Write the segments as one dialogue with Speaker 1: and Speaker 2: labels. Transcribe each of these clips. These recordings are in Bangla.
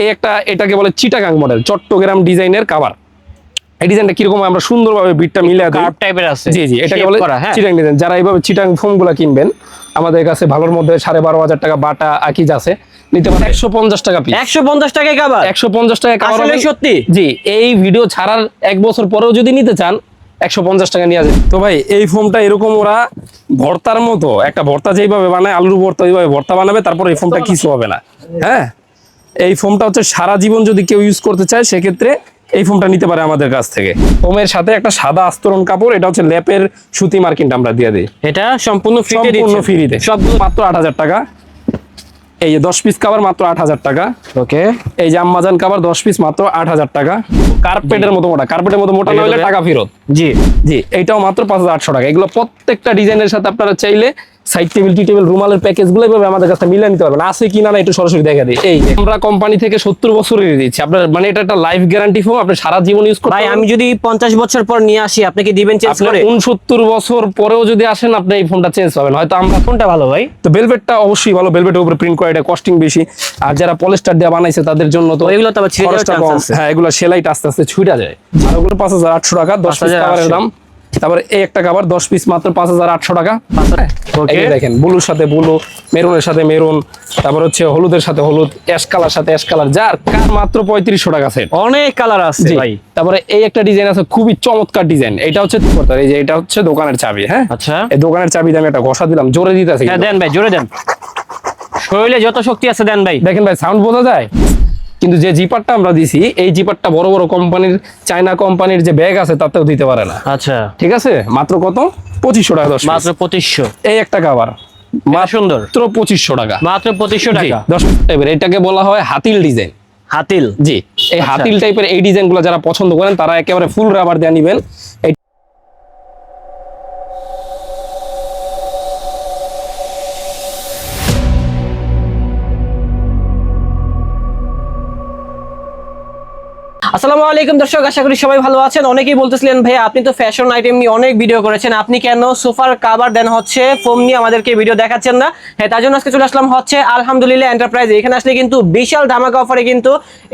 Speaker 1: এই একটা এটাকে বলে চিটাগাং মডেল চট্টগ্রাম ডিজাইনের কাভার এই ডিজাইনটা কীরকম আমরা সুন্দরভাবে বিটটা মিলে
Speaker 2: কার্ভ টাইপের আছে।
Speaker 1: জি জি এটাকে বলে
Speaker 2: হ্যাঁ।
Speaker 1: চিটাং ডিজাইন যারা এইভাবে চিটাং কিনবেন আমাদের কাছে ভালোর মধ্যে সাড়ে বারো হাজার টাকা বাটা আকিজ আছে। নিতে পারেন একশো পঞ্চাশ টাকা পিস
Speaker 2: একশো পঞ্চাশ টাকায় কাবার
Speaker 1: একশো পঞ্চাশ টাকা হবে।
Speaker 2: সত্যি?
Speaker 1: জি এই ভিডিও ছাড়ার এক বছর পরেও যদি নিতে চান একশো পঞ্চাশ টাকা নিয়ে আসবে তো ভাই এই ফোমটা এরকম ওরা ভর্তার মতো একটা ভর্তা যেইভাবে বানায় আলুর ভর্তা ওইভাবে ভর্তা বানাবে তারপর এই ফোমটা কিছু হবে না। হ্যাঁ? এই ফোমটা হচ্ছে সারা জীবন যদি কেউ ইউজ করতে চায় সেক্ষেত্রে এই ফোমটা নিতে পারে আমাদের কাছ থেকে। ফোমের সাথে একটা সাদা আস্তরণ কাপড় এটা হচ্ছে ল্যাপের সুতি মার্কিনটা আমরা দিয়ে দিই।
Speaker 2: এটা সম্পূর্ণ
Speaker 1: সম্পূর্ণ ফ্রিতে সবগুলো মাত্র আট হাজার টাকা। এই যে দশ পিস কাবার মাত্র আট হাজার টাকা।
Speaker 2: ওকে।
Speaker 1: এই যে আম্মাজান কাবার দশ পিস মাত্র আট হাজার টাকা। কার্পেটের মতো মোটা। কার্পেটের মতো মোটা না হলে টাকা ফেরত।
Speaker 2: জি।
Speaker 1: জি এইটাও মাত্র পাঁচ হাজার আটশো টাকা। এগুলো প্রত্যেকটা ডিজাইনের সাথে আপনারা চাইলে সাইড টেবিল টি টেবিল রুমালের প্যাকেজগুলো এভাবে আমাদের কাছে মিলে নিতে পারবেন। আছে কিনা না একটু সরাসরি দেখা দিই। এই আমরা কোম্পানি থেকে সত্তর বছরের দিচ্ছি। আপনার মানে এটা একটা লাইফ গ্যারান্টি ফোন আপনি সারা জীবন ইউজ করতে
Speaker 2: আমি যদি পঞ্চাশ বছর পর নিয়ে আসি আপনি কি দিবেন চেঞ্জ করে?
Speaker 1: উনসত্তর বছর পরেও যদি আসেন আপনি এই ফোনটা চেঞ্জ পাবেন। হয়তো আমরা
Speaker 2: ফোনটা ভালো ভাই?
Speaker 1: তো বেলভেটটা অবশ্যই ভালো। বেলভেটের উপরে প্রিন্ট করে এটা কস্টিং বেশি। আর যারা পলিস্টার দিয়ে বানাইছে তাদের জন্য তো
Speaker 2: এগুলো তো আবার ছিঁড়ে যাওয়ার
Speaker 1: কম।
Speaker 2: আছে।
Speaker 1: হ্যাঁ এগুলো সেলাইটা আস্তে আস্তে ছুটা যায়। আর ওগুলো পাঁচ হাজার আটশো টাকা দশ হাজার
Speaker 2: 5,800
Speaker 1: কাভারের দাম। তারপরে এই একটা কাভার দশ পিস মাত্র পাঁচ হাজার আটশো টাকা। দেখেন ব্লুর সাথে ব্লু মেরুনের সাথে মেরুন তারপর হচ্ছে হলুদের সাথে হলুদ অ্যাশ কালার সাথে অ্যাশ কালার যার কার মাত্র পঁয়ত্রিশশো টাকা সেট
Speaker 2: অনেক কালার আছে ভাই।
Speaker 1: তারপরে এই একটা ডিজাইন আছে খুবই চমৎকার ডিজাইন এটা হচ্ছে এই যে এটা হচ্ছে দোকানের চাবি হ্যাঁ?
Speaker 2: আচ্ছা।
Speaker 1: এই দোকানের চাবি আমি একটা ঘষা দিলাম জোরে দিতেছে
Speaker 2: হ্যাঁ দেন ভাই জোরে দেন। শরীরে যত শক্তি আছে দেন ভাই।
Speaker 1: দেখেন ভাই সাউন্ড বোঝা যায়? কিন্তু যে জিপারটা আমরা দিছি এই জিপারটা বড় বড় কোম্পানির চায়না কোম্পানির যে ব্যাগ আছে তাতেও দিতে পারে না।
Speaker 2: আচ্ছা।
Speaker 1: ঠিক আছে? মাত্র কত? পঁচিশশো টাকা দশ
Speaker 2: মাত্র পঁচিশশো।
Speaker 1: এই একটা কাবার
Speaker 2: সুন্দর।
Speaker 1: মাত্র পঁচিশশো টাকা।
Speaker 2: মাত্র পঁচিশশো টাকা।
Speaker 1: দশ টাইপের এটাকে বলা হয় হাতিল ডিজাইন।
Speaker 2: হাতিল।
Speaker 1: জি এই
Speaker 2: আচ্ছা।
Speaker 1: হাতিল টাইপের এই ডিজাইনগুলো যারা পছন্দ করেন তারা একেবারে ফুল রাবার দিয়ে নিবেন।
Speaker 2: আসসালামু আলাইকুম দর্শক আশা করি সবাই ভালো আছেন। অনেকেই বলতেছিলেন ভাই আপনি তো ফ্যাশন আইটেম নিয়ে অনেক ভিডিও করেছেন। আপনি কেন সোফার কাভার দেন হচ্ছে ফোম নিয়ে আমাদেরকে ভিডিও দেখাচ্ছেন না? হ্যাঁ তার জন্য আজকে চলে আসলাম হচ্ছে আলহামদুলিল্লাহ এন্টারপ্রাইজ এখানে আসলে কিন্তু বিশাল ধামাকা অফারে কিন্তু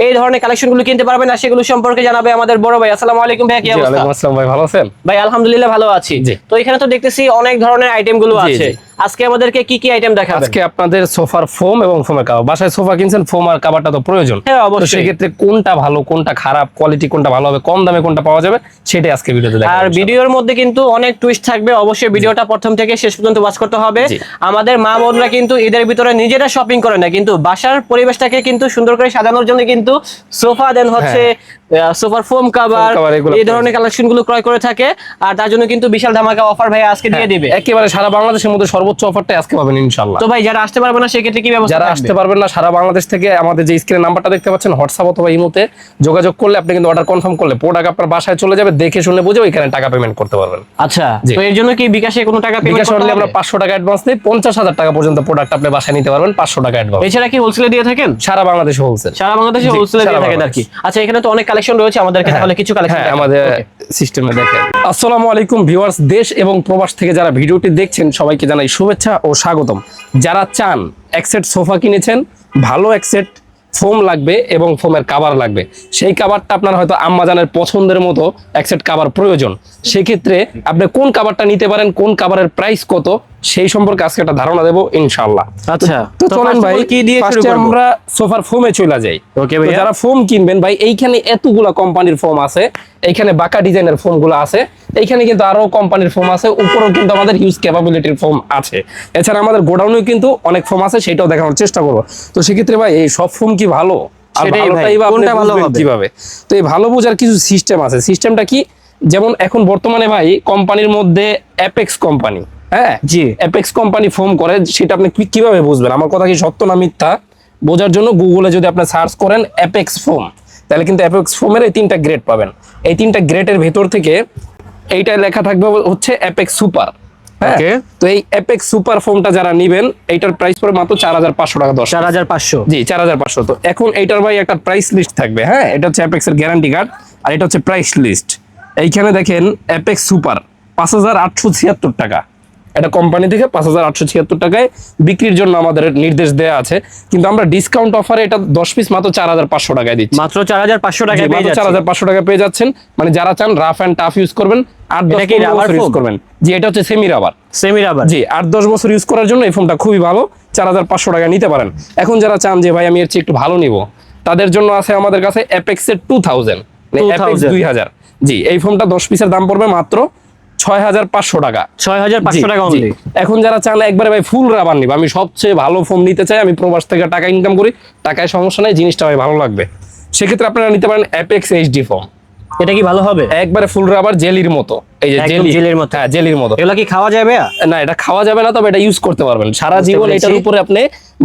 Speaker 2: এই ধরনের কালেকশনগুলো কিনতে পারবেন। আর সেগুলো সম্পর্কে জানাবে আমাদের বড় ভাই। আসসালামু আলাইকুম ভাই কি অবস্থা?
Speaker 1: ভাই ভালো আছেন?
Speaker 2: ভাই আলহামদুলিল্লাহ ভালো আছি। তো এখানে তো দেখতেছি অনেক ধরনের
Speaker 1: আইটেমগুলো
Speaker 2: আছে। আজকে আমাদেরকে কি কি আইটেম দেখাবেন?
Speaker 1: আজকে আপনাদের সোফার ফোম এবং ফোমের কাভার বাসায় সোফা কিনছেন ফোম আর কাভারটা তো প্রয়োজন।
Speaker 2: হ্যাঁ, অবশ্যই।
Speaker 1: সেক্ষেত্রে কোনটা ভালো কোনটা খারাপ কোয়ালিটি কোনটা ভালো হবে কম দামে কোনটা পাওয়া যাবে সেটাই আজকে ভিডিওতে দেখাবো
Speaker 2: আর ভিডিওর মধ্যে কিন্তু অনেক টুইস্ট থাকবে। অবশ্যই ভিডিওটা প্রথম থেকে শেষ পর্যন্ত ওয়াচ করতে হবে। আমাদের মা বোনরা কিন্তু ঈদের ভিতরে নিজেরা শপিং করে না কিন্তু বাসার পরিবেশটাকে কিন্তু সুন্দর করে সাজানোর জন্য কিন্তু সোফা দেন হচ্ছে সোফার ফোম কাভার এই ধরনের কালেকশনগুলো ক্রয় করে থাকে। আর তার জন্য কিন্তু বিশাল ধামাকা অফার ভাই আজকে দিয়ে দিবে।
Speaker 1: একেবারে সারা বাংলাদেশের মধ্যে সর্বোচ্চ অফারটা আজকে পাবেন
Speaker 2: তো ভাই যারা আসতে পারবে না সেক্ষেত্রে কি ব্যবস্থা
Speaker 1: যারা আসতে পারবেন না সারা বাংলাদেশ থেকে আমাদের যে স্ক্রিনে নাম্বারটা দেখতে পাচ্ছেন হোয়াটসঅ্যাপ অথবা ইমোতে যোগাযোগ করলে আপনি কিন্তু অর্ডার কনফার্ম করলে প্রোডাক্ট আপনার বাসায় চলে যাবে দেখে শুনে বুঝে ওইখানে টাকা পেমেন্ট করতে পারবেন।
Speaker 2: আচ্ছা তো এর জন্য কি বিকাশে কোনো টাকা পেমেন্ট
Speaker 1: বিকাশ
Speaker 2: করতে
Speaker 1: করলে আমরা
Speaker 2: হবে
Speaker 1: পাঁচশো টাকা অ্যাডভান্স দিই পঞ্চাশ হাজার টাকা পর্যন্ত প্রোডাক্ট আপনি বাসায় নিতে পারবেন পাঁচশো টাকা অ্যাডভান্স
Speaker 2: এছাড়া কি হোলসেলে দিয়ে থাকেন?
Speaker 1: সারা বাংলাদেশে হোলসেল
Speaker 2: সারা বাংলাদেশে হোলসেলে দিয়ে থাকেন আর কি। আচ্ছা এখানে তো অনেক কালেকশন রয়েছে আমাদেরকে তাহলে কিছু কালেকশন
Speaker 1: হ্যাঁ আমাদের সিস্টেমে দেখেন। আসসালামু আলাইকুম ভিউয়ার্স দেশ এবং প্রবাস থেকে যারা ভিডিওটি দেখছেন সবাইকে জানাই শুভেচ্ছা ও স্বাগতম। যারা চান এক সেট সোফা কিনেছেন ভালো এক সেট ফোম লাগবে এবং ফোমের কাভার লাগবে। সেই কাভারটা আপনার হয়তো আম্মাজানের পছন্দের মতো এক সেট কাভার প্রয়োজন। সেক্ষেত্রে আপনি কোন কাভারটা নিতে পারেন কোন কাভারের প্রাইস কত সেই সম্পর্কে আজকে একটা ধারণা দেবো ইনশাল্লাহ
Speaker 2: আচ্ছা
Speaker 1: তো চলেন ভাই
Speaker 2: কি দিয়ে শুরু করব?
Speaker 1: আমরা সোফার ফোমে চলে যাই। তো
Speaker 2: ভাইয়া।
Speaker 1: যারা ফোম কিনবেন ভাই এইখানে এতগুলা কোম্পানির ফোম আছে এইখানে বাঁকা ডিজাইনের ফোমগুলো আছে। এইখানে কিন্তু আরও কোম্পানির ফোম আছে উপরেও কিন্তু আমাদের হিউজ ক্যাপাবিলিটির ফোম আছে। এছাড়া আমাদের গোডাউনেও কিন্তু অনেক ফোম আছে সেটাও দেখানোর চেষ্টা করব। তো সেক্ষেত্রে ভাই এই সব ফোম কি ভালো? আর ভালোটাই বা
Speaker 2: কোনটা ভালো
Speaker 1: কীভাবে? তো এই ভালো বোঝার কিছু সিস্টেম আছে। সিস্টেমটা কি? যেমন এখন বর্তমানে ভাই কোম্পানির মধ্যে অ্যাপেক্স কোম্পানি হ্যাঁ?
Speaker 2: জি।
Speaker 1: অ্যাপেক্স কোম্পানি ফোম করে সেটা আপনি কীভাবে বুঝবেন? আমার কথা কি সত্য না মিথ্যা? বোঝার জন্য গুগলে যদি আপনি সার্চ করেন অ্যাপেক্স ফোম তাহলে কিন্তু অ্যাপেক্স ফোমের এই তিনটা গ্রেড পাবেন। এই তিনটা গ্রেডের ভেতর থেকে এইটা লেখা থাকবে হচ্ছে অ্যাপেক্স সুপার তো এই অ্যাপেক্স সুপার ফোনটা যারা নিবেন এইটার প্রাইস পড়ে মাত্র চার হাজার পাঁচশো টাকা দশ।
Speaker 2: চার হাজার পাঁচশো।
Speaker 1: জি চার হাজার পাঁচশো। তো এখন এইটার ভাই একটা প্রাইস লিস্ট থাকবে হ্যাঁ? এটা হচ্ছে অ্যাপেক্স এর গ্যারান্টি কার্ড আর এটা হচ্ছে প্রাইস লিস্ট এইখানে দেখেন অ্যাপেক্স সুপার পাঁচ হাজার আটশো ছিয়াত্তর টাকা। এটা কোম্পানি থেকে পাঁচ হাজার আটশো ছিয়াত্তর টাকায় বিক্রির জন্য আমাদের নির্দেশ দেওয়া আছে। কিন্তু আমরা ডিসকাউন্ট অফারে এটা দশ পিস মাত্র চার হাজার পাঁচশো টাকায় দিচ্ছি।
Speaker 2: মাত্র চার হাজার পাঁচশো টাকায়
Speaker 1: চার হাজার পাঁচশো টাকা পেয়ে যাচ্ছেন। মানে যারা চান রাফ অ্যান্ড টাফ ইউজ করবেন আট দশ ইউজ করবেন। জি এটা হচ্ছে সেমি রাবার
Speaker 2: সেমি রাবার
Speaker 1: জি আট দশ বছর ইউজ করার জন্য এই ফোনটা খুবই ভালো। চার হাজার পাঁচশো টাকা নিতে পারেন। এখন যারা চান যে ভাই আমি এর চেয়ে একটু ভালো নিব তাদের জন্য আছে আমাদের কাছে অ্যাপেক্স এর টু থাউজেন্ড
Speaker 2: 2000
Speaker 1: দুই হাজার। জি এই ফোনটা দশ পিসের দাম পড়বে মাত্র ছয় হাজার পাঁচশো টাকা।
Speaker 2: ছয় হাজার পাঁচশো টাকা।
Speaker 1: এখন যারা চান একবারে ভাই ফুল রাবার নিব। আমি সবচেয়ে ভালো ফোন নিতে চাই আমি প্রবাস থেকে টাকা ইনকাম করি টাকায় সমস্যা নাই জিনিসটা ভাই ভালো লাগবে। সেক্ষেত্রে আপনারা নিতে পারেন অ্যাপেক্স এইচডি ফোন
Speaker 2: এটা কি ভালো হবে?
Speaker 1: একবারে ফুল রাবার জেলির মতো। এই যে জেলি
Speaker 2: জেলির মতো।
Speaker 1: হ্যাঁ জেলির মতো।
Speaker 2: এগুলো কি খাওয়া যাবে?
Speaker 1: না এটা খাওয়া যাবে না তবে এটা ইউজ করতে পারবেন। সারা জীবন এটার উপরে আপনি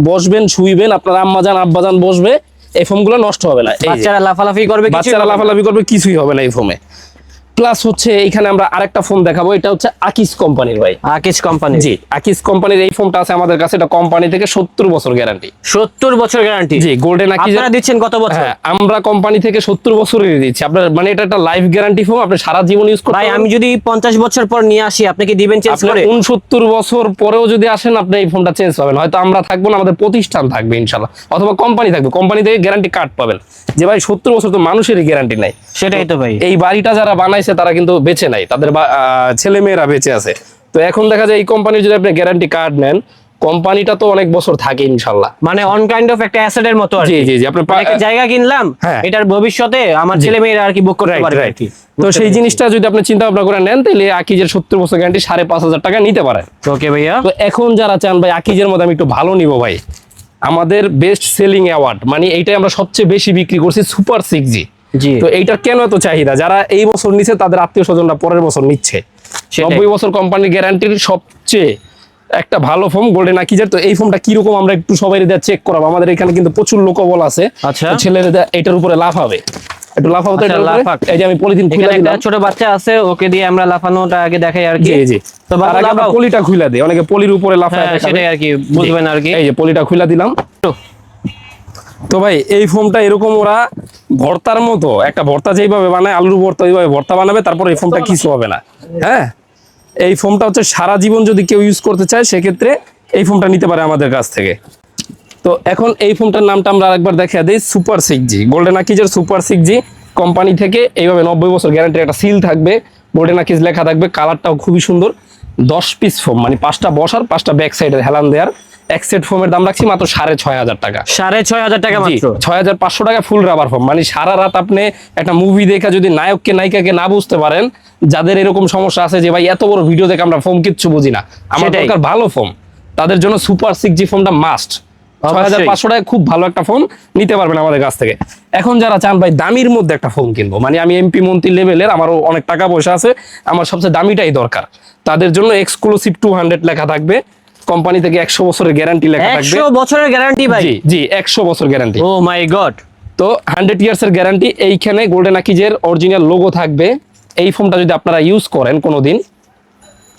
Speaker 1: বসবেন শুইবেন আপনার আম্মাজান আব্বাজান বসবে এই ফোমগুলো নষ্ট হবে না।
Speaker 2: বাচ্চারা লাফালাফি করবে
Speaker 1: বাচ্চারা লাফালাফি করবে কিছুই হবে না এই ফোমে প্লাস হচ্ছে এখানে আমরা আরেকটা ফোন দেখাবো এটা হচ্ছে আকিস কোম্পানির ভাই।
Speaker 2: আকিস কোম্পানি
Speaker 1: জি আকিস কোম্পানির এই ফোনটা আছে আমাদের কাছে এটা কোম্পানি থেকে সত্তর বছর গ্যারান্টি
Speaker 2: সত্তর বছর গ্যারান্টি
Speaker 1: জি গোল্ডেন আকিস
Speaker 2: আপনারা দিচ্ছেন কত বছর?
Speaker 1: হ্যাঁ আমরা কোম্পানি থেকে সত্তর বছরের দিচ্ছি। আপনার মানে এটা একটা লাইফ গ্যারান্টি ফোন আপনি সারা জীবন ইউজ করতে
Speaker 2: ভাই আমি যদি পঞ্চাশ বছর পর নিয়ে আসি আপনি কি দিবেন চেঞ্জ
Speaker 1: আপনার
Speaker 2: করে?
Speaker 1: উনসত্তর বছর পরেও যদি আসেন আপনি এই ফোনটা চেঞ্জ পাবেন। হয়তো আমরা থাকব না আমাদের প্রতিষ্ঠান থাকবে ইনশাল্লাহ অথবা কোম্পানি থাকবে কোম্পানি থেকে গ্যারান্টি কার্ড পাবেন। যে ভাই সত্তর বছর তো মানুষেরই গ্যারান্টি নাই।
Speaker 2: সেটাই তো ভাই।
Speaker 1: এই বাড়িটা যারা বানাইছে তারা কিন্তু বেঁচে নাই। তাদের ছেলে মেয়েরা বেঁচে আছে। তো এখন দেখা যায় এই কোম্পানির যদি আপনি গ্যারান্টি কার্ড নেন কোম্পানিটা তো অনেক বছর থাকে ইনশাল্লাহ।
Speaker 2: মানে অন কাইন্ড অফ একটা অ্যাসেটের মতো আর
Speaker 1: জি জি জি আপনি
Speaker 2: মানে একটা জায়গা কিনলাম
Speaker 1: হ্যাঁ।
Speaker 2: এটার ভবিষ্যতে আমার ছেলে মেয়েরা আর কি বুক করতে পারবে
Speaker 1: তো সেই জিনিসটা যদি আপনি চিন্তা ভাবনা করে নেন তাহলে আকিজের সত্তর বছর গ্যারান্টি সাড়ে পাঁচ হাজার টাকা নিতে পারেন
Speaker 2: ওকে ভাইয়া।
Speaker 1: তো এখন যারা চান ভাই আকিজের মধ্যে আমি একটু ভালো নিব ভাই। আমাদের বেস্ট সেলিং অ্যাওয়ার্ড মানে এইটাই আমরা সবচেয়ে বেশি বিক্রি করছি সুপার সিক্স জি
Speaker 2: জি
Speaker 1: তো এইটার কেন এত চাহিদা? যারা এই বছর নিচ্ছে তাদের আত্মীয় স্বজনরা পরের বছর নিচ্ছে। নব্বই বছর কোম্পানির গ্যারান্টির সবচেয়ে একটা ভালো ফোন গোল্ডেন আকিজের তো এই ফোনটা কীরকম আমরা একটু সবাই চেক করাবো। আমাদের এখানে কিন্তু প্রচুর লোকবল আছে।
Speaker 2: আচ্ছা।
Speaker 1: ছেলেরা এটার উপরে লাভ হবে। একটু লাভ হবে তো
Speaker 2: আচ্ছা।
Speaker 1: এই যে আমি পলিথিন খুলে দিলাম।
Speaker 2: ছোট বাচ্চা আছে ওকে দিয়ে আমরা লাফানোটা আগে দেখাই আর কি।
Speaker 1: জি জি।
Speaker 2: তো বাবা
Speaker 1: আমরা পলিটা খুলে দিই। অনেকে পলির উপরে লাফায়
Speaker 2: হ্যাঁ সেটাই আর কি বুঝবেন আর কি।
Speaker 1: এই যে পলিটা খুলে দিলাম। তো ভাই, এই ফোমটা এরকম ওরা ভর্তার মতো, একটা ভর্তা যেইভাবে বানায়, আলুর ভর্তা ওইভাবে ভর্তা বানাবে, তারপর এই ফোমটা কিছু হবে না। হ্যাঁ? এই ফোমটা হচ্ছে সারা জীবন যদি কেউ ইউজ করতে চায়, সেক্ষেত্রে এই ফোমটা নিতে পারে আমাদের কাছ থেকে। তো এখন এই ফোনটার নামটা আমরা আরেকবার দেখা দিই, সুপার সিক্স জি গোল্ডেন আকিজের সুপার সিক্স জি কোম্পানি থেকে এইভাবে নব্বই বছর গ্যারান্টির একটা সিল থাকবে গোল্ডেন আকিজ লেখা থাকবে, কালারটাও খুবই সুন্দর। দশ পিস ফোম মানে পাঁচটা বসার, পাঁচটা ব্যাক সাইডের হেলান দেওয়ার। এক সেট ফোমের দাম রাখছি মাত্র সাড়ে ছয় হাজার টাকা।
Speaker 2: সাড়ে ছয় হাজার টাকা মাত্র?
Speaker 1: ছয় হাজার পাঁচশো টাকা ফুল রাবার ফোম মানে সারা রাত আপনি একটা মুভি দেখা যদি নায়ককে নায়িকাকে না বুঝতে পারেন যাদের এরকম সমস্যা আছে যে ভাই এত বড় ভিডিও দেখে আমরা ফোম কিচ্ছু বুঝি না। আমার দরকার ভালো ফোম তাদের জন্য সুপার সিক্স জি ফোনটা মাস্ট ছয় হাজার পাঁচশো টাকা খুব ভালো একটা ফোন নিতে পারবেন আমাদের কাছ থেকে। এখন যারা চান ভাই দামির মধ্যে একটা ফোন কিনবো মানে আমি এমপি মন্ত্রী লেভেলের আমারও অনেক টাকা পয়সা আছে আমার সবচেয়ে দামিটাই দরকার। তাদের জন্য এক্সক্লুসিভ টু হান্ড্রেড লেখা থাকবে। কোম্পানি থেকে একশো বছরের গ্যারান্টি লেখা থাকবে।
Speaker 2: একশো বছরের গ্যারান্টি ভাই।
Speaker 1: জি জি একশো বছর গ্যারান্টি
Speaker 2: ও মাই গড
Speaker 1: তো হান্ড্রেড ইয়ার্স এর গ্যারান্টি এইখানে গোল্ডেন আকিজের অরিজিনাল লোগো থাকবে। এই ফোনটা যদি আপনারা ইউজ করেন কোনোদিন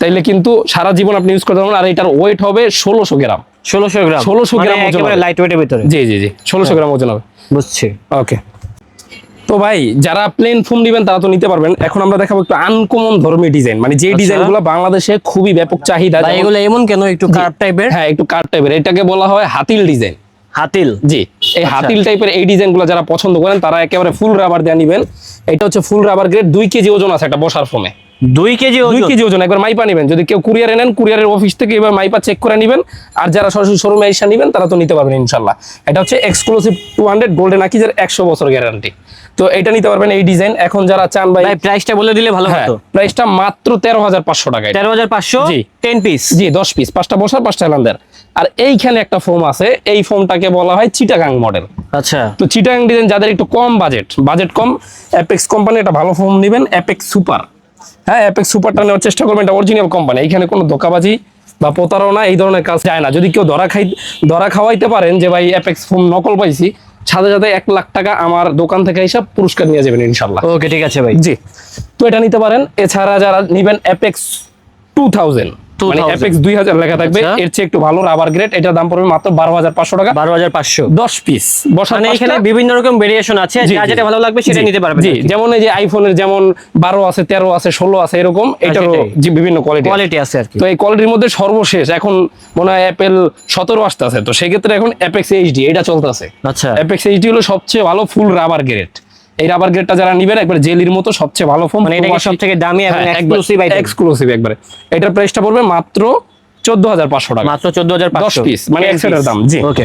Speaker 1: তাইলে কিন্তু সারা জীবন আপনি ইউজ করতে পারবেন। আর এটার ওয়েট হবে ষোলোশো গ্রাম।
Speaker 2: ষোলোশো গ্রাম।
Speaker 1: 1600 গ্রাম ওজন
Speaker 2: একেবারে
Speaker 1: হবে।
Speaker 2: লাইট ওয়েটের ভিতরে।
Speaker 1: জি জি জি ষোলোশো গ্রাম ওজন হবে।
Speaker 2: বুঝছি।
Speaker 1: ওকে তো ভাই যারা প্লেন ফোন নেবেন তারা তো নিতে পারবেন। এখন আমরা দেখাবো একটু আনকমন ধর্মী ডিজাইন মানে যে
Speaker 2: আচ্ছা।
Speaker 1: ডিজাইনগুলো বাংলাদেশে খুবই ব্যাপক চাহিদা।
Speaker 2: এগুলো এমন কেন? একটু কার্ভ টাইপের
Speaker 1: হ্যাঁ একটু কার টাইপের এটাকে বলা হয় হাতিল ডিজাইন
Speaker 2: হাতিল?
Speaker 1: জি। এই
Speaker 2: আচ্ছা।
Speaker 1: হাতিল টাইপের এই ডিজাইনগুলো যারা পছন্দ করেন তারা একেবারে ফুল রাবার দিয়ে নিবেন। এটা হচ্ছে ফুল রাবার গ্রেড দুই কেজি ওজন আছে একটা বসার ফোমে
Speaker 2: দুই কেজি
Speaker 1: দুই কেজি ওজন। একবার মাইপা নেবেন। যদি কেউ কুরিয়ারে নেন কুরিয়ারের অফিস থেকে এবার মাইপা চেক করে নেবেন। আর যারা সরাসরি শোরুমে এসে নেবেন তারা তো নিতে পারবেন ইনশাল্লাহ। এটা হচ্ছে এক্সক্লুসিভ টু হান্ড্রেড গোল্ডেন আকিজের একশো বছর গ্যারান্টি তো এটা নিতে পারবেন এই ডিজাইন। এখন যারা চান ভাই
Speaker 2: প্রাইসটা বলে দিলে ভালো
Speaker 1: হ্যাঁ
Speaker 2: হতো।
Speaker 1: প্রাইসটা মাত্র তেরো হাজার পাঁচশো টাকায়
Speaker 2: তেরো হাজার পাঁচশো?
Speaker 1: জি।
Speaker 2: টেন পিস
Speaker 1: জি দশ পিস পাঁচটা বসার পাঁচটা হেলান্দার। আর এইখানে একটা ফোম আছে। এই ফোমটাকে বলা হয় চিটাগাং মডেল
Speaker 2: আচ্ছা।
Speaker 1: তো চিটাগাং ডিজাইন যাদের একটু কম বাজেট বাজেট কম অ্যাপেক্স কোম্পানি একটা ভালো ফোন নেবেন অ্যাপেক্স সুপার হ্যাঁ অ্যাপেক্স সুপারটা নেওয়ার চেষ্টা করবেন এটা অরিজিনাল কোম্পানি এখানে কোনো ধোকাবাজি বা প্রতারণা এই ধরনের কাজ যায় না। যদি কেউ ধরা খাই ধরা খাওয়াইতে পারেন যে ভাই অ্যাপেক্স ফোন নকল পাইছি। সাথে সাথে এক লাখ টাকা আমার দোকান থেকে হিসাব পুরস্কার নিয়ে যাবেন ইনশাল্লাহ।
Speaker 2: ওকে ঠিক আছে ভাই।
Speaker 1: জি তো এটা নিতে পারেন। এছাড়া যারা নিবেন অ্যাপেক্স টু থাউজেন্ড মানে অ্যাপেক্স দুই হাজার লেখা থাকবে।
Speaker 2: আচ্ছা।
Speaker 1: এর চেয়ে একটু ভালো রাবার গ্রেড এটার দাম পড়বে মাত্র বারো হাজার পাঁচশো টাকা।
Speaker 2: বারো হাজার পাঁচশো।
Speaker 1: দশ পিস বসার
Speaker 2: মানে এখানে বিভিন্ন রকম ভেরিয়েশন আছে।
Speaker 1: জি,
Speaker 2: যেটা ভালো লাগবে সেটা নিতে পারবেন
Speaker 1: জি যেমন এই যে আইফোনের যেমন বারো আছে তেরো আছে ষোলো আছে এরকম এটারও বিভিন্ন কোয়ালিটি
Speaker 2: কোয়ালিটি আছে আর কি।
Speaker 1: তো এই কোয়ালিটির মধ্যে সর্বশেষ এখন মনে হয় অ্যাপেল সতেরো আসতে আছে তো সেক্ষেত্রে এখন অ্যাপেক্স এইচডি এটা চলতেছে।
Speaker 2: আচ্ছা।
Speaker 1: অ্যাপেক্স এইচডি হলো সবচেয়ে ভালো ফুল রাবার গ্রেড এই রাবার গ্রেডটা যারা নিবেন একবার জেলির মতো সবচেয়ে ভালো ফোন
Speaker 2: মানে এটা সব থেকে দামি এবং এক্সক্লুসিভ আইটেম
Speaker 1: এক্সক্লুসিভ একবারে। এটার প্রাইসটা পড়বে মাত্র চোদ্দ হাজার পাঁচশো টাকা।
Speaker 2: মাত্র চোদ্দ হাজার
Speaker 1: দশ পিস মানে এক সেটের দাম জি।
Speaker 2: ওকে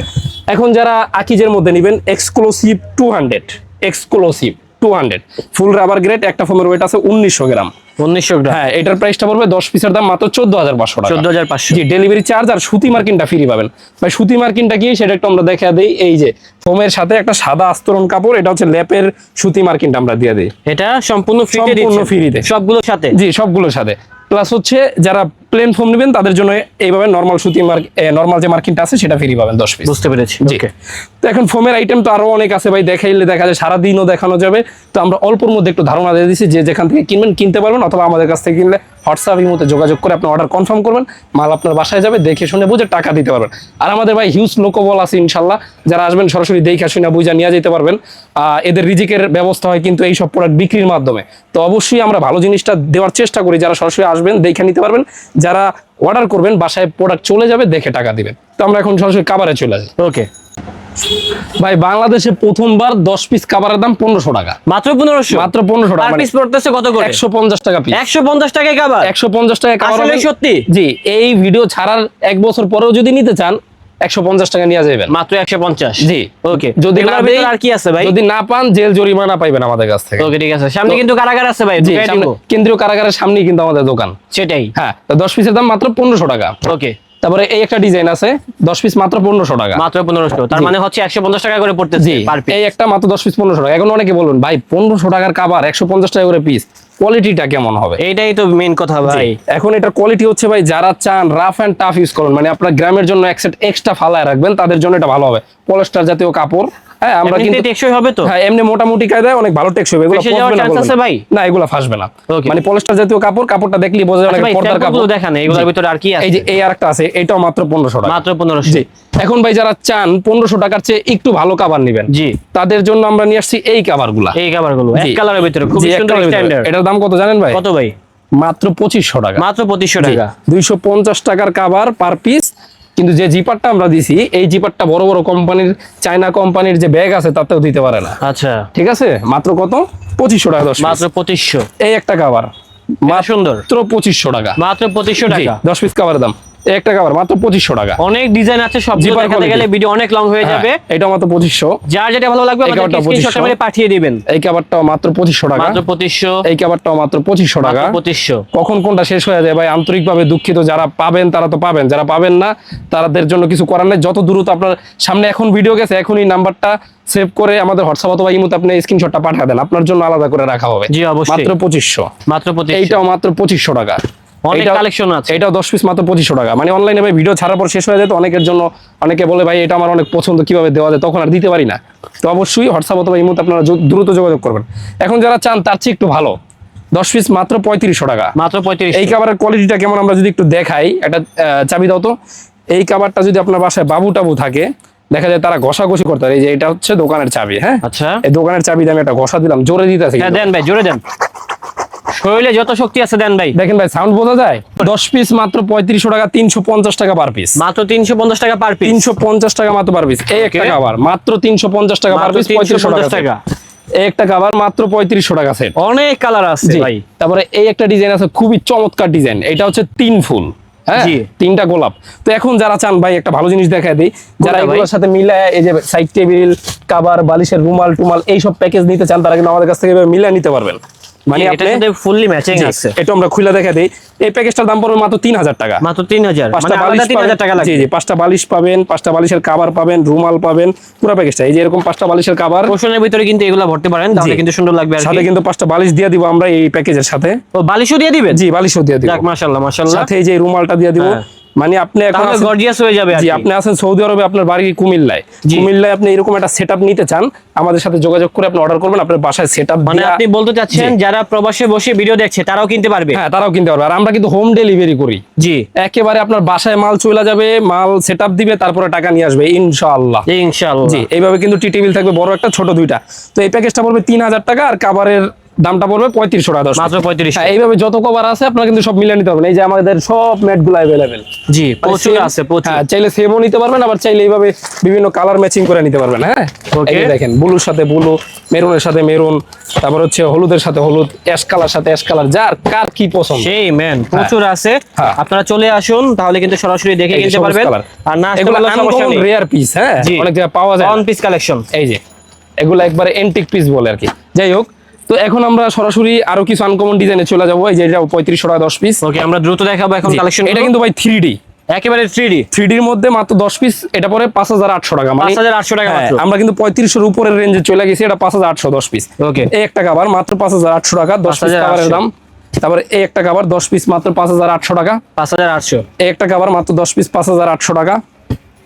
Speaker 1: এখন যারা আকিজের মধ্যে নেবেন exclusive two hundred exclusive two hundred full rubber grade একটা ফোমের ওয়েট আছে উনিশশো গ্রাম।
Speaker 2: উনিশশো গ্রাম।
Speaker 1: হ্যাঁ এটার প্রাইসটা পড়বে দশ পিসের দাম মাত্র চোদ্দ হাজার পাঁচশো টাকা।
Speaker 2: চোদ্দ হাজার পাঁচশো।
Speaker 1: জি ডেলিভারি চার্জ আর সুতি মার্কিনটা ফ্রি পাবেন। ভাই সুতি মার্কিনটা কি? সেটা একটু আমরা দেখা দিই। এই যে ফোমের সাথে একটা সাদা আস্তরণ কাপড় এটা হচ্ছে ল্যাপের সুতি মার্কিনটা আমরা দিয়ে দিই।
Speaker 2: এটা সম্পূর্ণ ফ্রিতে
Speaker 1: সম্পূর্ণ ফ্রিতে।
Speaker 2: সবগুলোর সাথে?
Speaker 1: জি সবগুলোর সাথে। প্লাস হচ্ছে যারা প্লেন ফোম নেবেন তাদের জন্য এইভাবে নর্মাল সুতি মার্ক নর্মাল যে মার্কিনটা আছে সেটা ফ্রি পাবেন দশ পিস
Speaker 2: বুঝতে পেরেছি ওকে
Speaker 1: তো এখন ফোমের আইটেম তো আরও অনেক আছে ভাই দেখাইলে দেখা যায় সারাদিনও দেখানো যাবে। তো আমরা অল্পর মধ্যে একটু ধারণা দিয়ে দিচ্ছি যে যেখান থেকে কিনবেন কিনতে পারবেন অথবা আমাদের কাছ থেকে কিনলে হোয়াটসঅ্যাপ মধ্যে যোগাযোগ করে আপনি অর্ডার কনফার্ম করবেন মাল আপনার বাসায় যাবে দেখে শুনে বুঝে টাকা দিতে পারবেন। আর আমাদের ভাই হিউজ লোকবল আছে ইনশাল্লাহ। যারা আসবেন সরাসরি দেখে শুনে বুঝা নিয়ে যেতে পারবেন। এদের রিজিকের ব্যবস্থা হয় কিন্তু এই সব প্রোডাক্ট বিক্রির মাধ্যমে। তো অবশ্যই আমরা ভালো জিনিসটা দেওয়ার চেষ্টা করি যারা সরাসরি আসবেন দেখে নিতে পারবেন। যারা অর্ডার করবেন বাসায় প্রোডাক্ট চলে যাবে দেখে টাকা দিবেন। তো আমরা এখন সরাসরি কাবারে চলে যাই
Speaker 2: ওকে
Speaker 1: ভাই বাংলাদেশে প্রথমবার দশ পিস কাবারের দাম পনেরোশো টাকা।
Speaker 2: মাত্র পনেরোশো?
Speaker 1: মাত্র পনেরোশো টাকা।
Speaker 2: পার
Speaker 1: মানে
Speaker 2: পিস পড়তেছে কত করে?
Speaker 1: একশো পঞ্চাশ টাকা পিস
Speaker 2: একশো পঞ্চাশ টাকায় কাবার
Speaker 1: একশো পঞ্চাশ টাকা কাবার
Speaker 2: আসলে সত্যি?
Speaker 1: জি এই ভিডিও ছাড়ার এক বছর পরেও যদি নিতে চান একশো পঞ্চাশ টাকা নিয়ে যাবেন
Speaker 2: মাত্র একশো পঞ্চাশ?
Speaker 1: জি।
Speaker 2: ওকে
Speaker 1: যদি না দেই,
Speaker 2: আর কি আছে ভাই?
Speaker 1: যদি না পান জেল জরিমানা পাইবেন আমাদের কাছ থেকে।
Speaker 2: ওকে ঠিক আছে। সামনে কিন্তু কারাগার আছে ভাই
Speaker 1: জি
Speaker 2: ঢুকাই
Speaker 1: সামনে
Speaker 2: দিব।
Speaker 1: কেন্দ্রীয় কারাগারের সামনেই কিন্তু আমাদের দোকান।
Speaker 2: সেটাই।
Speaker 1: হ্যাঁ তো পিসের দাম মাত্র পনেরোশো টাকা।
Speaker 2: ওকে
Speaker 1: তারপরে এই একটা ডিজাইন আছে দশ পিস মাত্র পনেরোশো টাকা।
Speaker 2: মাত্র পনেরোশো। তার মানে হচ্ছে একশো পঞ্চাশ টাকা করে পড়তেছে
Speaker 1: জি
Speaker 2: পার পিস
Speaker 1: এই একটা মাত্র দশ পিস পনেরোশো টাকা। এখন অনেকে বলুন ভাই পনেরোশো টাকার কাবার একশো পঞ্চাশ টাকা করে পিস কোয়ালিটিটা কেমন হবে?
Speaker 2: এটাই তো মেন কথা ভাই।
Speaker 1: এখন এটা কোয়ালিটি হচ্ছে ভাই যারা চান রাফ এন্ড টাফ ইউজ করুন মানে আপনার গ্রামের জন্য এক সেট এক্সট্রা ফালায় রাখবেন তাদের জন্য এটা ভালো হবে। পলেস্টার জাতীয় কাপড় হ্যাঁ আমরা কিন্তু
Speaker 2: টেকসই হবে তো?
Speaker 1: হ্যাঁ এমনি মোটামুটি কায়দায় অনেক ভালো টেকসই হবে। এগুলো
Speaker 2: ফেঁসে যাওয়ার
Speaker 1: পচবে না
Speaker 2: আছে ভাই?
Speaker 1: না এগুলো ফাসবে না। মানে পলেস্টার জাতীয় কাপড় কাপড়টা দেখলেই বোঝা যায়
Speaker 2: আচ্ছা
Speaker 1: অনেক পর্দার কাপড়।
Speaker 2: দেখান এগুলোর ভিতরে আর কি
Speaker 1: এই যে এই আরেকটা আছে এটাও মাত্র পনেরোশো টাকা।
Speaker 2: মাত্র পনেরোশো।
Speaker 1: জি। এখন ভাই যারা চান পনেরোশো টাকার চেয়ে একটু ভালো কাবার নেবেন।
Speaker 2: জি।
Speaker 1: তাদের জন্য আমরা নিয়ে আসছি এই কাবারগুলা
Speaker 2: এই কাবারগুলো এক কালারের ভিতরে খুব সুন্দর স্ট্যান্ডার্ড
Speaker 1: এটার দাম কত জানেন ভাই?
Speaker 2: কত ভাই?
Speaker 1: মাত্র পঁচিশশো টাকা।
Speaker 2: মাত্র পঁচিশশো টাকা।
Speaker 1: দুইশো পঞ্চাশ টাকার কাভার পার পিস কিন্তু যে জিপারটা আমরা দিছি এই জিপারটা বড় বড় কোম্পানির চায়না কোম্পানির যে ব্যাগ আছে তাতেও দিতে পারে না।
Speaker 2: আচ্ছা।
Speaker 1: ঠিক আছে? মাত্র কত? পঁচিশশো টাকা দশ
Speaker 2: মাত্র পঁচিশশো।
Speaker 1: এই একটা কাবার কাভার
Speaker 2: সুন্দর।
Speaker 1: মাত্র পঁচিশশো টাকা।
Speaker 2: মাত্র পঁচিশশো টাকা।
Speaker 1: দশ পিস কাভারের দাম। একটা কাভার মাত্র পঁচিশশো টাকা।
Speaker 2: অনেক ডিজাইন আছে সব দেখাতে গেলে ভিডিও অনেক লং হয়ে যাবে।
Speaker 1: হ্যাঁ, এটা মাত্র পঁচিশশো।
Speaker 2: যার যেটা ভালো লাগবে আমাদেরকে
Speaker 1: 2500
Speaker 2: পাঠিয়ে দিবেন।
Speaker 1: এই কাভারটাও মাত্র পঁচিশশো টাকা।
Speaker 2: মাত্র পঁচিশশো।
Speaker 1: এই কাভারটাও মাত্র পঁচিশশো টাকা।
Speaker 2: পঁচিশশো।
Speaker 1: কখন কোনটা শেষ হয়ে যায় ভাই? আন্তরিকভাবে দুঃখিত যারা পাবেন তারা তো পাবেন যারা পাবেন না তাদের জন্য কিছু করার নেই। যত দ্রুত আপনার সামনে এখন ভিডিও গেছে এখনই নাম্বারটা সেভ করে আমাদের হোয়াটসঅ্যাপ অথবা ইমুতে আপনি স্ক্রিনশটটা পাঠিয়ে দেন। আপনার জন্য আলাদা করে রাখা হবে।
Speaker 2: জি, অবশ্যই।
Speaker 1: মাত্র পঁচিশশো।
Speaker 2: মাত্র পঁচিশশো।
Speaker 1: এইটাও মাত্র পঁচিশশো টাকা।
Speaker 2: অনেক কালেকশন আছে।
Speaker 1: এটাও দশ পিস মাত্র পঁচিশশো টাকা। মানে অনলাইনে ভাই ভিডিও ছাড়ার পর শেষ হয়ে যায় তো অনেকের জন্য অনেকে বলে ভাই এটা আমার অনেক পছন্দ কীভাবে দেওয়া যায়? তখন আর দিতে পারি না। তো অবশ্যই হোয়াটসঅ্যাপ অথবা ইমুতে আপনারা দ্রুত যোগাযোগ করবেন। এখন যারা চান তার চেয়ে একটু ভালো। দশ পিস মাত্র পঁয়ত্রিশশো টাকা।
Speaker 2: মাত্র পঁয়ত্রিশ।
Speaker 1: এই কাবারের কোয়ালিটিটা কেমন আমরা যদি একটু দেখাই একটা চাবি দাও তো। এই কাবারটা যদি আপনার বাসায় বাবু টাবু থাকে দেখা যায় তারা ঘষাঘষি করতে পারে। এই যে এটা হচ্ছে দোকানের চাবি হ্যাঁ?
Speaker 2: আচ্ছা।
Speaker 1: এই দোকানের চাবি আমি একটা ঘষা দিলাম জোরে দিতেছি
Speaker 2: হ্যাঁ দেন ভাই জোরে দেন। শরীরে যত শক্তি আছে দেন ভাই।
Speaker 1: দেখেন ভাই সাউন্ড বোঝা যায়? দশ পিস মাত্র পঁয়ত্রিশশো টাকা তিনশো পঞ্চাশ টাকা পার পিস
Speaker 2: মাত্র তিনশো পঞ্চাশ টাকা পার পিস
Speaker 1: তিনশো পঞ্চাশ টাকা মাত্র পার পিস এই একটা
Speaker 2: Okay.
Speaker 1: মাত্র তিনশো পঞ্চাশ টাকা পার পিস পঁয়ত্রিশশো টাকা একটা কাবার মাত্র পঁয়ত্রিশশো টাকা সেট
Speaker 2: অনেক কালার আছে ভাই।
Speaker 1: তারপরে এই একটা ডিজাইন আছে খুবই চমৎকার ডিজাইন এটা হচ্ছে তিন ফুল হ্যাঁ। তিনটা গোলাপ। তো এখন যারা চান ভাই একটা ভালো জিনিস দেখায় দিই। যারা এগুলোর সাথে মিলায় এই যে সাইড টেবিল কাবার বালিশের রুমাল টুমাল এই সব প্যাকেজ নিতে চান তারা কিন্তু আমাদের কাছ থেকে মিলিয়ে নিতে পারবেন। মানে
Speaker 2: সাথে ফুললি ম্যাচিং আছে।
Speaker 1: এটা আমরা খুলে দেখা দিই। এই প্যাকেজটার দাম পড়বে মাত্র তিন হাজার টাকা।
Speaker 2: মাত্র তিন হাজার
Speaker 1: পাঁচটা
Speaker 2: মানে
Speaker 1: বালিশ
Speaker 2: আলাদা টাকা
Speaker 1: পাবেন। জি জি পাঁচটা বালিশ পাবেন পাঁচটা বালিশের পাবেন রুমাল পাবেন পুরো প্যাকেজটা এই যে এরকম পাঁচটা বালিশের
Speaker 2: পোষণের ভিতরে কিন্তু এগুলা ভরতে পারেন তাহলে কিন্তু সুন্দর লাগবে আর
Speaker 1: সাথে কিন্তু পাঁচটা বালিশ দিয়ে দিব আমরা এই প্যাকেজের সাথে।
Speaker 2: ও বালিশও দিয়ে দিবেন?
Speaker 1: জি বালিশও দিয়ে দিব।
Speaker 2: যাক মাশাআল্লাহ মাশাআল্লাহ।
Speaker 1: সাথে এই যে রুমালটা দিয়ে দিব।
Speaker 2: হ্যাঁ।
Speaker 1: মানে আপনি এখন
Speaker 2: গর্জিয়াস হয়ে যাবে
Speaker 1: জি আপনি আছেন সৌদি আরবে আপনার বাড়ি কুমিল্লায়। কুমিল্লায় আপনি এরকম একটা সেটআপ নিতে চান আমাদের সাথে যোগাযোগ করে আপনি অর্ডার করবেন আপনার বাসায় সেটআপ
Speaker 2: মানে আপনি বলতে চাচ্ছেন যারা প্রবাসে বসে ভিডিও দেখছে তারাও কিনতে পারবে?
Speaker 1: হ্যাঁ তারাও কিনতে পারবে। আর আমরা কিন্তু হোম ডেলিভারি করি।
Speaker 2: জি।
Speaker 1: একেবারে আপনার বাসায় মাল চলে যাবে মাল সেটআপ দিবে তারপরে টাকা নিয়ে আসবে ইনশাআল্লাহ।
Speaker 2: ইনশাআল্লাহ।
Speaker 1: জি এইভাবে কিন্তু টি টেবিল থাকবে বড় একটা ছোট দুইটা। তো এই প্যাকেজটা পড়বে তিন হাজার টাকা আর কাভারের দামটা পড়বে পঁয়ত্রিশশো টাকা দশ
Speaker 2: মাত্র 35
Speaker 1: হ্যাঁ এইভাবে যত কভার আছে আপনারা কিন্তু সব মিলিয়ে নিতে পারবেন। এই যে আমাদের সব ম্যাটগুলো অ্যাভেলেবেল
Speaker 2: জি প্রচুর আছে
Speaker 1: হ্যাঁ চাইলে সেমও নিতে পারবেন আবার চাইলে এইভাবে বিভিন্ন কালার ম্যাচিং করে নিতে পারবেন হ্যাঁ? যে দেখেন ব্লুর সাথে ব্লু মেরুনের সাথে মেরুন তারপর হচ্ছে হলুদের সাথে হলুদ অ্যাশ কালার সাথে অ্যাশ কালার যার কার কি পছন্দ।
Speaker 2: সেই ম্যান প্রচুর আছে।
Speaker 1: হ্যাঁ।
Speaker 2: আপনারা চলে আসুন তাহলে কিন্তু সরাসরি দেখে কিনতে পারবেন। আর না
Speaker 1: এগুলো রেয়ার পিস হ্যাঁ? অনেক জায়গায় পাওয়া যায়।
Speaker 2: অন পিস কালেকশন
Speaker 1: এই যে এগুলো একবারে এন্টিক পিস বলে আর কি। যাই হোক তো এখন আমরা সরাসরি আরও কিছু আনকমন ডিজাইনে চলে যাব। এই যে এটা পঁয়ত্রিশশো টাকা দশ পিস
Speaker 2: ওকে আমরা দ্রুত দেখাবো এখন কালেকশন
Speaker 1: এটা কিন্তু ভাই থ্রি ডি
Speaker 2: একেবারে 3D
Speaker 1: থ্রি ডির মধ্যে মাত্র দশ পিস এটা পরে পাঁচ হাজার আটশো টাকা পাঁচ
Speaker 2: হাজার আটশো টাকা
Speaker 1: হ্যাঁ, আমরা কিন্তু পঁয়ত্রিশশোর উপরের রেঞ্জে চলে গেছি এটা পাঁচ হাজার আটশো দশ পিস
Speaker 2: ওকে
Speaker 1: এই একটা কাবার মাত্র পাঁচ হাজার আটশো টাকা দশ হাজার
Speaker 2: 5800
Speaker 1: কাবারের দাম। তারপরে এই একটা কাবার দশ পিস মাত্র পাঁচ হাজার আটশো টাকা।
Speaker 2: 5800
Speaker 1: এই একটা কাবার মাত্র দশ পিস পাঁচ হাজার আটশো টাকা।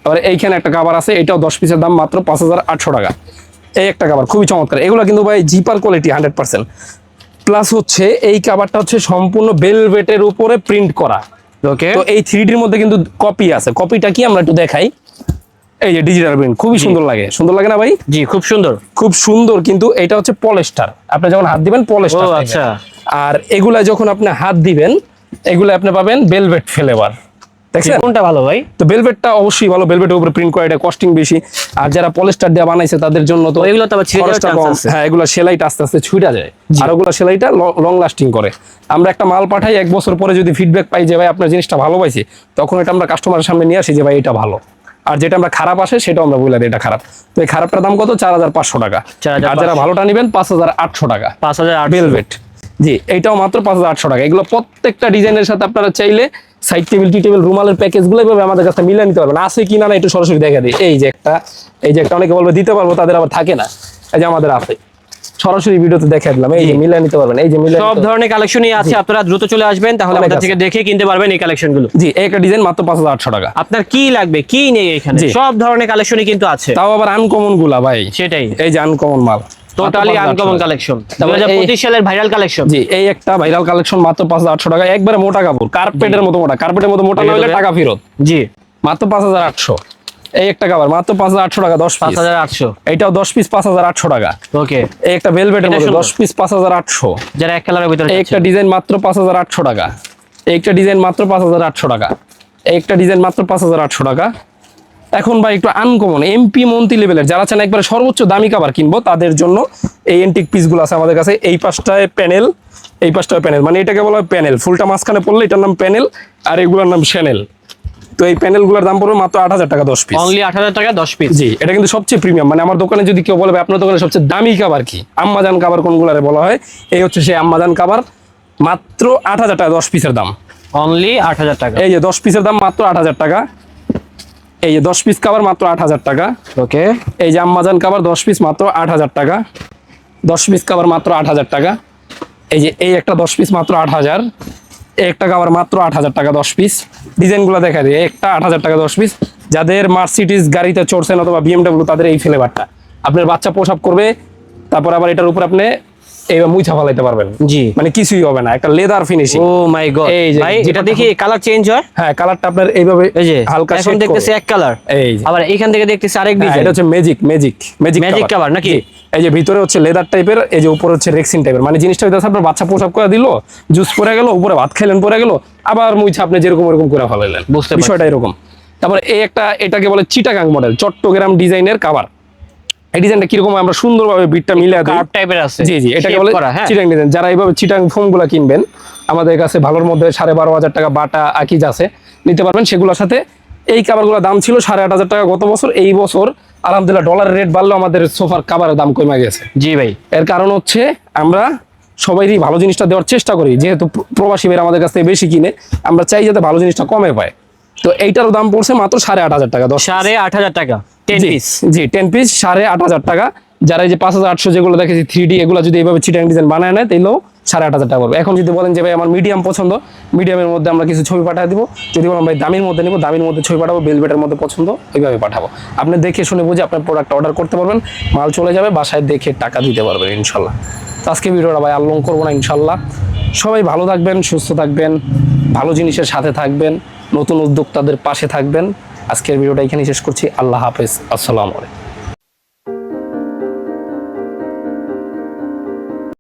Speaker 1: তারপরে এইখানে একটা কাবার আছে এটাও দশ পিসের দাম মাত্র পাঁচ হাজার আটশো টাকা। এই একটা কাবার খুবই চমৎকার। এগুলো কিন্তু ভাই zipper quality hundred percent plus হচ্ছে এই কাবারটা হচ্ছে সম্পূর্ণ বেলভেটের উপরে প্রিন্ট করা।
Speaker 2: ওকে
Speaker 1: তো এই থ্রি ডির মধ্যে কিন্তু কপি আছে। কপিটা কি আমরা একটু দেখাই। এই যে ডিজিটাল প্রিন্ট খুবই সুন্দর লাগে। সুন্দর লাগে না ভাই?
Speaker 2: জি খুব সুন্দর।
Speaker 1: খুব সুন্দর কিন্তু এটা হচ্ছে পলেস্টার আপনি যখন হাত দিবেন পলেস্টার
Speaker 2: আচ্ছা।
Speaker 1: আর এগুলা যখন আপনি হাত দিবেন এগুলা আপনি পাবেন বেলভেট ফ্লেভার দেখছেন?
Speaker 2: কোনটা ভালো ভাই?
Speaker 1: তো অবশ্যই ভালো উপরে প্রিন্ট করা এটা কস্টিং বেশি। আর যারা পলিস্টার দিয়ে বানাইছে তাদের জন্য তো
Speaker 2: তো এগুলো তো আবার ছিঁড়ে যাওয়ার
Speaker 1: খরচটা কম। হ্যাঁ এগুলো সেলাইটা আস্তে আস্তে ছুটা যায়। আর ওগুলো সেলাইটা লং লাস্টিং করে। আমরা একটা মাল পাঠাই এক বছর পরে যদি ফিডব্যাক পাই যে ভাই আপনার জিনিসটা ভালো পাইছি তখন এটা আমরা কাস্টমারের সামনে নিয়ে আসি যে ভাই এটা ভালো। আর যেটা আমরা খারাপ আসে সেটাও আমরা বলে দিই এটা খারাপ। তো এই খারাপটার দাম কত? চার হাজার পাঁচশো টাকা।
Speaker 2: 4,500
Speaker 1: আর যারা ভালোটা নেবেন পাঁচ হাজার আটশো টাকা।
Speaker 2: 5800
Speaker 1: ভেলভেট জি এইটাও মাত্র পাঁচ হাজার আটশো টাকা। এগুলো প্রত্যেকটা ডিজাইনের সাথে আপনারা চাইলে সাইড টেবিল টি টেবিল রুমালের প্যাকেজগুলো এভাবে আমাদের কাছে মিলিয়ে নিতে পারবেন। আছে কি না না একটু সরাসরি দেখা দিই। এই যে একটা এই যে একটা অনেকে বলবে দিতে পারব তাদের আবার থাকে না। এই যে আমাদের আছে। সরাসরি ভিডিওতে দেখা দিলাম। এই যে মিলিয়ে নিতে পারবেন। এই যে মিলিয়ে
Speaker 2: সব ধরনের কালেকশনই আছে। আপনারা দ্রুত চলে আসবেন তাহলে আমাদের থেকে দেখে কিনতে পারবেন এই কালেকশনগুলো।
Speaker 1: জি একটা ডিজাইন মাত্র পাঁচ হাজার আটশো টাকা।
Speaker 2: আপনার কি লাগবে? কি নেই এখানে? সব ধরনের কালেকশনই কিন্তু আছে।
Speaker 1: তাও আবার আনকমনগুলা ভাই।
Speaker 2: সেটাই।
Speaker 1: এই যে আনকমন মাল।
Speaker 2: টোটালি আনকমন কালেকশন দুই
Speaker 1: তারপরে
Speaker 2: হাজার
Speaker 1: এই-
Speaker 2: পঁচিশ সালের ভাইরাল কালেকশন
Speaker 1: জি এই একটা ভাইরাল কালেকশন মাত্র পাঁচ হাজার আটশো টাকা একবারে মোটা কাপড় কার্পেটের মতো মোটা কার্পেটের মতো মোটা না হলে টাকা ফেরত
Speaker 2: জি
Speaker 1: মাত্র পাঁচ হাজার আটশো এই একটা কাবার মাত্র পাঁচ হাজার আটশো টাকা দশ
Speaker 2: পাঁচ হাজার আটশো
Speaker 1: এইটাও দশ পিস পাঁচ হাজার আটশো টাকা
Speaker 2: ওকে
Speaker 1: এই একটা বেলভেটের মধ্যে দশ পিস পাঁচ হাজার আটশো
Speaker 2: যারা এক কালারের ভিতরে
Speaker 1: একটা ডিজাইন মাত্র পাঁচ হাজার আটশো টাকা একটা ডিজাইন মাত্র পাঁচ হাজার আটশো টাকা একটা ডিজাইন মাত্র পাঁচ হাজার আটশো টাকা এখন ভাই একটু আনকমন এমপি মন্ত্রী লেভেলের যারা চান একবারে সর্বোচ্চ দামি কাবার কিনবো তাদের জন্য এই এন্টিক পিসগুলো আছে আমাদের কাছে। এই পাশটায় প্যানেল এই পাশটায় প্যানেল মানে এটাকে বলা হয় প্যানেল ফুলটা মাঝখানে পড়লে এটার নাম প্যানেল আর এগুলোর নাম শ্যানেল তো এই প্যানেলগুলোর দাম পড়বে মাত্র আট হাজার টাকা দশ পিস
Speaker 2: অনলি আট হাজার টাকা দশ পিস
Speaker 1: জি এটা কিন্তু সবচেয়ে প্রিমিয়াম মানে আমার দোকানে যদি কেউ বলবে আপনার দোকানে সবচেয়ে দামি কাবার কি? আম্মাজান খাবার কোনগুলারে বলা হয়? এই হচ্ছে সেই আম্মাজান কাবার মাত্র আট হাজার টাকা দশ পিসের দাম।
Speaker 2: অনলি আট হাজার টাকা।
Speaker 1: এই যে দশ পিসের দাম মাত্র আট হাজার টাকা। এই যে দশ পিস কাবার মাত্র আট হাজার টাকা।
Speaker 2: ওকে
Speaker 1: এই যে আম্মাজান কাবার দশ পিস মাত্র আট হাজার টাকা। দশ পিস কাবার মাত্র আট হাজার টাকা। এই যে এই একটা দশ পিস মাত্র আট হাজার। একটা কাবার মাত্র আট হাজার টাকা দশ পিস ডিজাইনগুলো দেখা দিয়ে একটা আট হাজার টাকা দশ পিস যাদের মার্সিডিজ গাড়িতে চড়ছেন অথবা বিএমডাব্লিউ তাদের এই ফ্লেভারটা আপনার বাচ্চা পোশাক করবে তারপর আবার এটার উপর আপনি এইবার ফালাইতে পারবেন।
Speaker 2: জি।
Speaker 1: মানে কিছুই হবে না একটা leather finishing
Speaker 2: oh my god
Speaker 1: এই যে-
Speaker 2: ভাই এটা দেখি কালার চেঞ্জ হয়?
Speaker 1: হ্যাঁ কালারটা আপনার এইভাবে
Speaker 2: এই যে
Speaker 1: হালকা
Speaker 2: এখন দেখতেছি এক কালার
Speaker 1: এই যে।
Speaker 2: আবার এখান থেকে দেখতেছি আরেক
Speaker 1: হ্যাঁ,
Speaker 2: ডিজাইন
Speaker 1: এটা হচ্ছে ম্যাজিক ম্যাজিক ম্যাজিক
Speaker 2: cover নাকি?
Speaker 1: এই যে ভিতরে হচ্ছে লেদার টাইপের এই যে উপরে হচ্ছে রেক্সিন টাইপের মানে জিনিসটা হইতেছে আপনার বাচ্চা পোশাক করে দিল জুস পরে গেল উপরে ভাত খাইলেন পরে গেল আবার মুইছে আপনি যেরকম এরকম করে ফেলাইলেন বিষয়টা এরকম। তারপর এই একটা এটাকে বলে চিটাগাং মডেল চট্টগ্রাম ডিজাইনের কাভার এই ডিজাইনটা কীরকম আমরা সুন্দরভাবে বিটটা মিলে
Speaker 2: কার্ভ টাইপের আছে
Speaker 1: জি জি এটাকে বলে
Speaker 2: হ্যাঁ।
Speaker 1: চিটাং ডিজাইন যারা এইভাবে চিটাং ফোম কিনবেন আমাদের কাছে ভালোর মধ্যে সাড়ে বারো হাজার টাকা বাটা আকিজ আছে নিতে পারবেন সেগুলোর সাথে। এই দাম ছিল সাড়ে আট হাজার টাকা গত বছর এই বছর আলহামদুলিল্লাহ ডলারের রেট বাড়লেও আমাদের সোফার কাবারের দাম কমে গেছে।
Speaker 2: জি ভাই।
Speaker 1: এর কারণ হচ্ছে আমরা সবাইরই ভালো জিনিসটা দেওয়ার চেষ্টা করি যেহেতু প্রবাসী ভাইরা আমাদের কাছ থেকে বেশি কিনে আমরা চাই যাতে ভালো জিনিসটা কমে পায়। তো এইটারও দাম পড়ছে মাত্র সাড়ে আট হাজার টাকা দশ
Speaker 2: সাড়ে আট হাজার টাকা টেন পিস
Speaker 1: জি টেন পিস সাড়ে আট হাজার টাকা। যারা এই যে পাঁচ হাজার আটশো যেগুলো দেখেছি থ্রি ডি এগুলো যদি এইভাবে চিটাং ডিজাইন বানায় নেয় তাইলেও সাড়ে আট হাজার টাকা পড়বে। এখন যদি বলেন যে ভাই আমার মিডিয়াম পছন্দ মিডিয়ামের মধ্যে আমরা কিছু ছবি পাঠিয়ে দিব। যদি বলেন ভাই দামির মধ্যে নিবো দামির মধ্যে ছবি পাঠাবো বেলবেটের মধ্যে পছন্দ ওইভাবে পাঠাবো। আপনি দেখে শুনে বুঝে আপনার প্রোডাক্ট অর্ডার করতে পারবেন। মাল চলে যাবে বাসায় দেখে টাকা দিতে পারবেন ইনশাল্লাহ। তো আজকে ভিডিওটা ভাই আর লং করব না ইনশাল্লাহ। সবাই ভালো থাকবেন সুস্থ থাকবেন ভালো জিনিসের সাথে থাকবেন। নতুন উদ্যোক্তাদের পাশে থাকবেন। আজকের ভিডিওটা এখানে শেষ করছি। আল্লাহ হাফেজ। আসসালামু আলাইকুম।